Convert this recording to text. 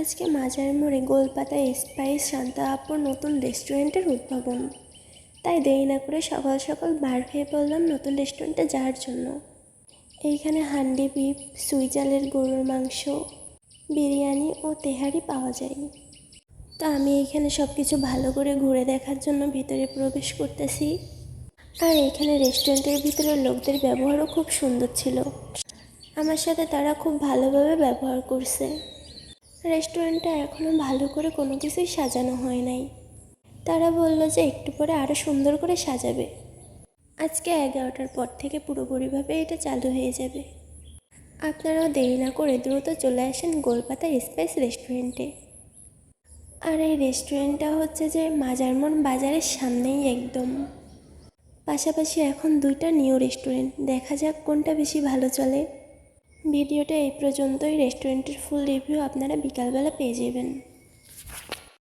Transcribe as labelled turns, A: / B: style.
A: আজকে মাজার মোড়ে গোলপাতা স্পাইস শান্তা আপুর নতুন রেস্টুরেন্টের উদ্ভাবন। তাই দেরি না করে সকাল সকাল বার হয়ে পড়লাম নতুন রেস্টুরেন্টে যাওয়ার জন্য। এইখানে হান্ডি বিফ সুইজালের গরুর মাংস, বিরিয়ানি ও তেহারি পাওয়া যায়। তো আমি এইখানে সব কিছু ভালো করে ঘুরে দেখার জন্য ভিতরে প্রবেশ করতেছি। আর এখানে রেস্টুরেন্টের ভিতরে লোকদের ব্যবহারও খুব সুন্দর ছিল। আমার সাথে তারা খুব ভালোভাবে ব্যবহার করছে। রেস্টুরেন্টটা এখনও ভালো করে কোনো কিছুই সাজানো হয় নাই। তারা বলল যে একটু পরে আরও সুন্দর করে সাজাবে। আজকে এগারোটার পর থেকে পুরোপুরিভাবে এটা চালু হয়ে যাবে। আপনারাও দেরি না করে দ্রুত চলে আসেন গোলপাতা স্পাইস রেস্টুরেন্টে। আর এই রেস্টুরেন্টটা হচ্ছে যে মাজারমন বাজারের সামনেই একদম। পাশাপাশি এখন দুইটা নিউ রেস্টুরেন্ট, দেখা যাক কোনটা বেশি ভালো চলে। ভিডিওটা এই পর্যন্তই। রেস্টুরেন্টের ফুল রিভিউ আপনারা বিকালবেলা পেয়ে যাবেন।